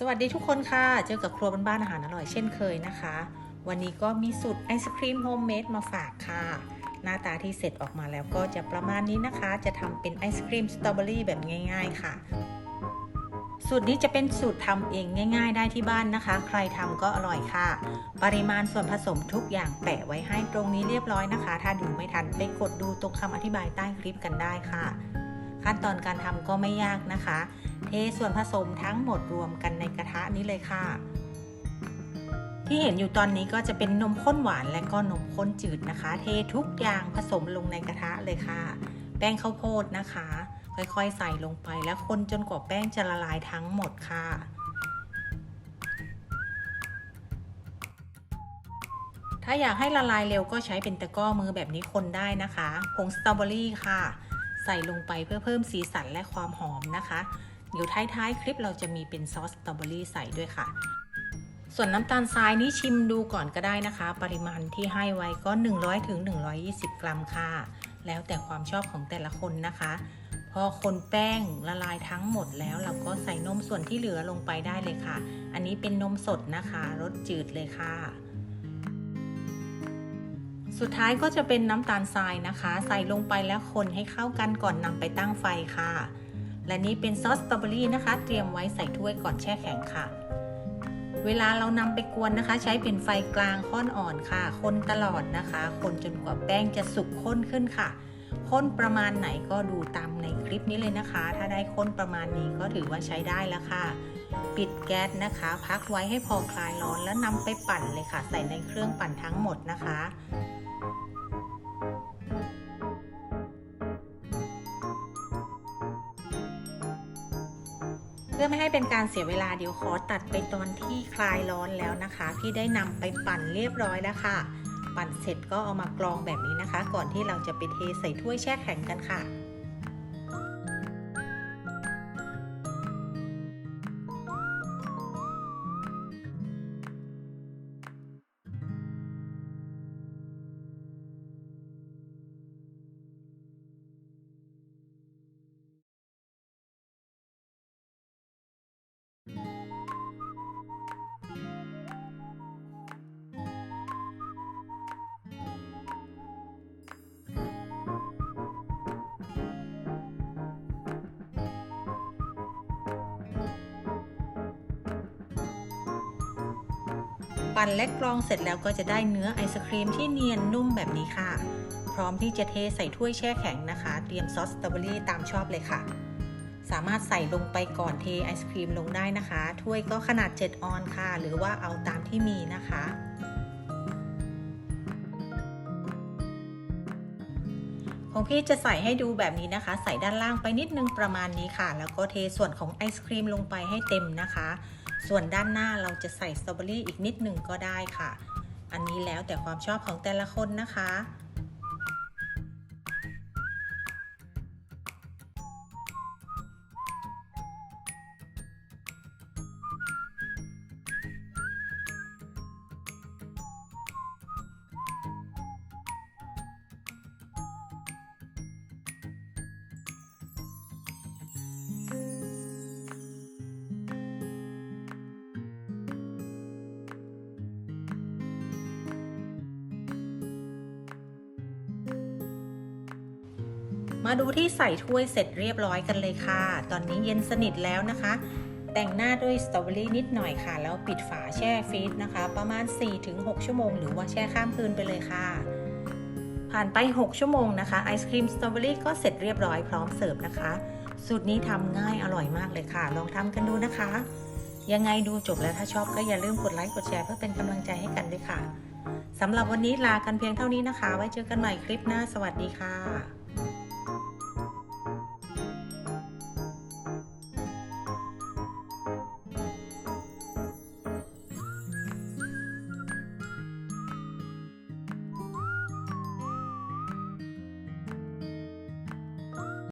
สวัสดีทุกคนค่ะ เจอกับครัวบ้านๆอาหารอร่อยเช่นเคยนะคะ วันนี้ก็มีสูตรไอศครีมโฮมเมดมาฝากค่ะ หน้าตาที่เสร็จออกมาแล้วก็จะประมาณนี้นะคะ จะทำเป็นไอศครีมสตรอเบอรี่แบบง่าย ๆ ค่ะ สูตรนี้จะเป็นสูตรทำเองง่าย ๆ ได้ที่บ้านนะคะ ใครทำก็อร่อยค่ะ ปริมาณส่วนผสมทุกอย่างแปะไว้ให้ตรงนี้เรียบร้อยนะคะ ถ้าดูไม่ทันไปกดดูตรงคำอธิบายใต้คลิปกันได้ค่ะ ขั้นตอนการทำก็ไม่ยากนะคะ เทส่วนผสมทั้งหมดรวมกันในกระทะนี้เลยค่ะ ที่เห็นอยู่ตอนนี้ก็จะเป็นนมข้นหวานและก็นมข้นจืดนะคะ เททุกอย่างผสมลงในกระทะเลยค่ะ แป้งข้าวโพดนะคะ ค่อยๆใส่ลงไปแล้วคนจนกว่าแป้งจะละลายทั้งหมดค่ะถ้าอยากให้ละลายเร็วก็ใช้เป็นตะกร้อมือแบบนี้คนได้นะคะ ผงสตรอเบอรี่ค่ะ ใส่ลงไปเพื่อเพิ่มสีสันและความหอมนะคะ เดี๋ยวท้ายๆ คลิปเราจะมีเป็นซอสสตรอเบอรี่ใส่ด้วยค่ะ ส่วนน้ำตาลทรายนี้ชิมดูก่อนก็ได้นะคะ ปริมาณที่ให้ไว้ก็ 100ถึง120 กรัมค่ะ แล้วแต่ความชอบของแต่ละคนนะคะ พอคนแป้งละลายทั้งหมดแล้วเราก็ใส่นมส่วนที่เหลือลงไปได้เลยค่ะ อันนี้เป็นนมสดนะคะรสจืดเลยค่ะ สุดท้ายก็จะเป็นน้ำตาลทรายนะคะ ใส่ลงไปแล้วคนให้เข้ากันก่อนนำไปตั้งไฟค่ะ และนี่เป็นซอสสตรอเบอรี่นะคะ เตรียมไว้ใส่ถ้วยก่อนแช่แข็งค่ะ เวลาเรานำไปกวนนะคะ ใช้เป็นไฟกลางค่อนอ่อนค่ะ คนตลอดนะคะ คนจนกว่าแป้งจะสุกข้นขึ้นค่ะข้นประมาณไหนก็ดูตามในคลิปนี้เลยนะคะ ถ้าได้ข้นประมาณนี้ก็ถือว่าใช้ได้แล้วค่ะ ปิดแก๊สนะคะ พักไว้ให้พอคลายร้อนแล้วนำไปปั่นเลยค่ะ ใส่ในเครื่องปั่นทั้งหมดนะคะ พื่อไม่ให้เป็นการเสียเวลาเดี๋ยวขอตัดไปตอนที่คลายร้อนแล้วนะคะ พี่ได้นำไปปั่นเรียบร้อยแล้วค่ะ ปั่นเสร็จก็เอามากรองแบบนี้นะคะ ก่อนที่เราจะไปเทใส่ถ้วยแช่แข็งกันค่ะ ปั่นและกรองเสร็จแล้วก็จะได้เนื้อไอศครีมที่เนียนนุ่มแบบนี้ค่ะ พร้อมที่จะเทใส่ถ้วยแช่แข็งนะคะ เตรียมซอสสตรอเบอรี่ตามชอบเลยค่ะ สามารถใส่ลงไปก่อนเทไอศครีมลงได้นะคะ ถ้วยก็ขนาด 7 ออนค่ะ หรือว่าเอาตามที่มีนะคะ ของพี่จะใส่ให้ดูแบบนี้นะคะ ใส่ด้านล่างไปนิดนึงประมาณนี้ค่ะ แล้วก็เทส่วนของไอศครีมลงไปให้เต็มนะคะ ส่วนด้านหน้าเราจะใส่สตรอเบอรี่อีกนิดหนึ่งก็ได้ค่ะ อันนี้แล้วแต่ความชอบของแต่ละคนนะคะ มาดูที่ใส่ถ้วยเสร็จเรียบร้อยกันเลยค่ะ ตอนนี้เย็นสนิทแล้วนะคะ แต่งหน้าด้วยสตรอเบอรี่นิดหน่อยค่ะ แล้วปิดฝาแช่ฟรีซนะคะ ประมาณ 4-6 ชั่วโมง หรือว่าแช่ข้ามคืนไปเลยค่ะ ผ่านไป 6 ชั่วโมงนะคะ ไอศครีมสตรอเบอรี่ก็เสร็จเรียบร้อยพร้อมเสิร์ฟนะคะ สูตรนี้ทำง่ายอร่อยมากเลยค่ะ ลองทำกันดูนะคะ ยังไงดูจบแล้วถ้าชอบก็อย่าลืมกดไลค์กดแชร์เพื่อเป็นกำลังใจให้กันด้วยค่ะสำหรับวันนี้ลากันเพียงเท่านี้นะคะ ไว้เจอกันใหม่คลิปหน้า สวัสดีค่ะ